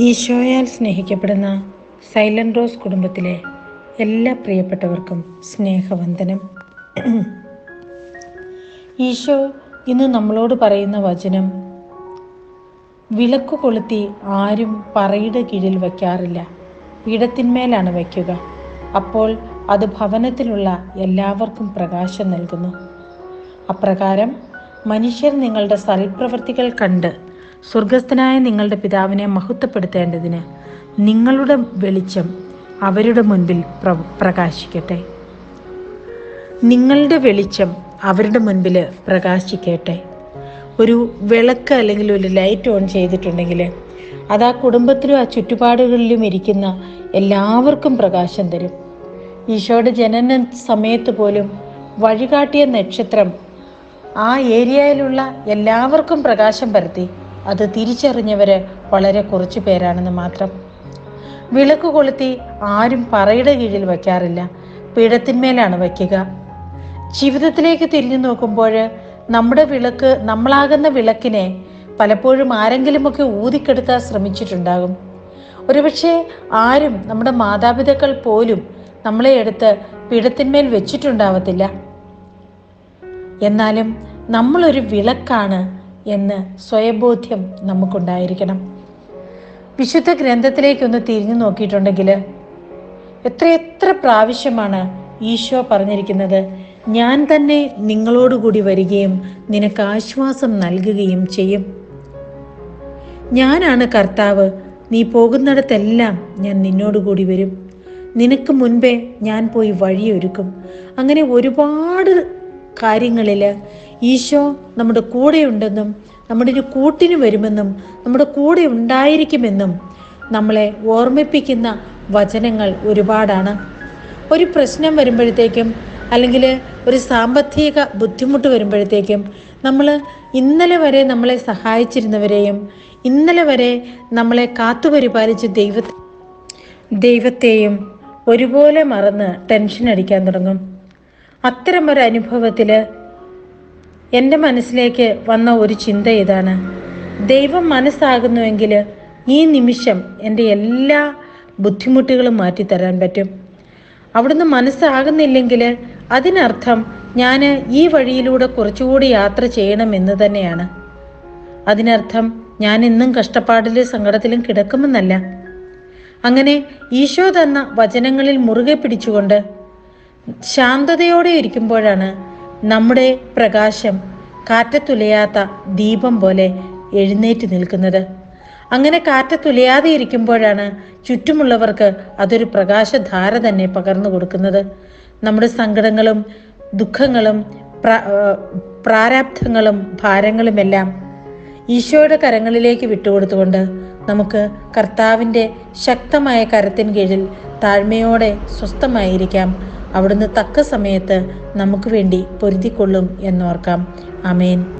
ഈശോയാൽ സ്നേഹിക്കപ്പെടുന്ന silent rose കുടുംബത്തിലെ എല്ലാ പ്രിയപ്പെട്ടവർക്കും സ്നേഹവന്ദനം. ഈശോ ഇന്ന് നമ്മളോട് പറയുന്ന വചനം വിളക്ക് കൊളുത്തി ആരും പറയുടെ കീഴിൽ വയ്ക്കാറില്ല. പീഠത്തിന്മേലാണ് വയ്ക്കുക. അപ്പോൾ അത് ഭവനത്തിലുള്ള എല്ലാവർക്കും പ്രകാശം നൽകുന്നു. അപ്രകാരം മനുഷ്യർ നിങ്ങളുടെ സൽപ്രവൃത്തികൾ കണ്ട് സ്വർഗസ്ഥനായ നിങ്ങളുടെ പിതാവിനെ മഹത്വപ്പെടുത്തേണ്ടതിന് നിങ്ങളുടെ വെളിച്ചം അവരുടെ മുൻപിൽ പ്ര പ്രകാശിക്കട്ടെ. നിങ്ങളുടെ വെളിച്ചം അവരുടെ മുൻപിൽ പ്രകാശിക്കട്ടെ. ഒരു വിളക്ക് അല്ലെങ്കിൽ ഒരു ലൈറ്റ് ഓൺ ചെയ്തിട്ടുണ്ടെങ്കിൽ അത് ആ കുടുംബത്തിലും ആ ചുറ്റുപാടുകളിലും ഇരിക്കുന്ന എല്ലാവർക്കും പ്രകാശം തരും. ഈശോയുടെ ജനന സമയത്ത് പോലും വഴികാട്ടിയ നക്ഷത്രം ആ ഏരിയയിലുള്ള എല്ലാവർക്കും പ്രകാശം പരത്തി അത് തിരിച്ചറിഞ്ഞവര് വളരെ കുറച്ചു പേരാണെന്ന് മാത്രം. വിളക്ക് കൊളുത്തി ആരും പറയുടെ കീഴിൽ വയ്ക്കാറില്ല. പീഠത്തിന്മേലാണ് വയ്ക്കുക. ജീവിതത്തിലേക്ക് തിരിഞ്ഞു നോക്കുമ്പോൾ നമ്മുടെ വിളക്ക് നമ്മളാകുന്ന വിളക്കിനെ പലപ്പോഴും ആരെങ്കിലുമൊക്കെ ഊതിക്കെടുക്കാൻ ശ്രമിച്ചിട്ടുണ്ടാകും. ഒരുപക്ഷെ ആരും നമ്മുടെ മാതാപിതാക്കൾ പോലും നമ്മളെ എടുത്ത് പീഠത്തിന്മേൽ വെച്ചിട്ടുണ്ടാവത്തില്ല. എന്നാലും നമ്മളൊരു വിളക്കാണ് എന്ന് സ്വയബോധ്യം നമുക്കുണ്ടായിരിക്കണം. വിശുദ്ധ ഗ്രന്ഥത്തിലേക്കൊന്ന് തിരിഞ്ഞു നോക്കിയിട്ടുണ്ടെങ്കിൽ എത്രയെത്ര പ്രാവശ്യമാണ് ഈശോ പറഞ്ഞിരിക്കുന്നത് ഞാൻ തന്നെ നിങ്ങളോടുകൂടി വരികയും നിനക്ക് ആശ്വാസം നൽകുകയും ചെയ്യും. ഞാനാണ് കർത്താവ് നീ പോകുന്നിടത്തെല്ലാം ഞാൻ നിന്നോടുകൂടി വരും. നിനക്ക് മുൻപേ ഞാൻ പോയി വഴിയൊരുക്കും. അങ്ങനെ ഒരുപാട് കാര്യങ്ങളിൽ ഈശോ നമ്മുടെ കൂടെയുണ്ടെന്നും നമ്മുടെ ഒരു കൂട്ടിന് വരുമെന്നും നമ്മുടെ കൂടെ ഉണ്ടായിരിക്കുമെന്നും നമ്മളെ ഓർമ്മിപ്പിക്കുന്ന വചനങ്ങൾ ഒരുപാടാണ്. ഒരു പ്രശ്നം വരുമ്പോഴത്തേക്കും അല്ലെങ്കിൽ ഒരു സാമ്പത്തിക ബുദ്ധിമുട്ട് വരുമ്പോഴത്തേക്കും നമ്മൾ ഇന്നലെ വരെ നമ്മളെ സഹായിച്ചിരുന്നവരെയും ഇന്നലെ വരെ നമ്മളെ കാത്തുപരിപാലിച്ച ദൈവ ദൈവത്തെയും ഒരുപോലെ മറന്ന് ടെൻഷൻ അടിക്കാൻ തുടങ്ങും. അത്തരമൊരു അനുഭവത്തിൽ എന്റെ മനസ്സിലേക്ക് വന്ന ഒരു ചിന്ത ഇതാണ് ദൈവം മനസ്സാകുന്നുവെങ്കിൽ ഈ നിമിഷം എന്റെ എല്ലാ ബുദ്ധിമുട്ടുകളും മാറ്റിത്തരാൻ പറ്റും. അവിടുന്ന് മനസ്സാകുന്നില്ലെങ്കിൽ അതിനർത്ഥം ഞാൻ ഈ വഴിയിലൂടെ കുറച്ചുകൂടി യാത്ര ചെയ്യണമെന്ന് തന്നെയാണ്. അതിനർത്ഥം ഞാൻ എന്നും കഷ്ടപ്പാടിലും സങ്കടത്തിലും കിടക്കുമെന്നല്ല. അങ്ങനെ ഈശോ തന്ന വചനങ്ങളിൽ മുറുകെ പിടിച്ചുകൊണ്ട് ശാന്തതയോടെ ഇരിക്കുമ്പോഴാണ് നമ്മുടെ പ്രകാശം കാറ്റത്തുലയാത്ത ദീപം പോലെ എഴുന്നേറ്റ് നിൽക്കുന്നത്. അങ്ങനെ കാറ്റത്തുലയാതെ ഇരിക്കുമ്പോഴാണ് ചുറ്റുമുള്ളവർക്ക് അതൊരു പ്രകാശധാര തന്നെ പകർന്നു കൊടുക്കുന്നത്. നമ്മുടെ സങ്കടങ്ങളും ദുഃഖങ്ങളും പ്രാരാബ്ധങ്ങളും ഭാരങ്ങളുമെല്ലാം ഈശോയുടെ കരങ്ങളിലേക്ക് വിട്ടുകൊടുത്തുകൊണ്ട് നമുക്ക് കർത്താവിന്റെ ശക്തമായ കരത്തിൻ കീഴിൽ താഴ്മയോടെ സ്വസ്ഥമായിരിക്കാം. അവിടുന്ന് തക്ക സമയത്ത് നമുക്ക് വേണ്ടി പൊരുതിക്കൊള്ളും എന്നോർക്കാം അമേൻ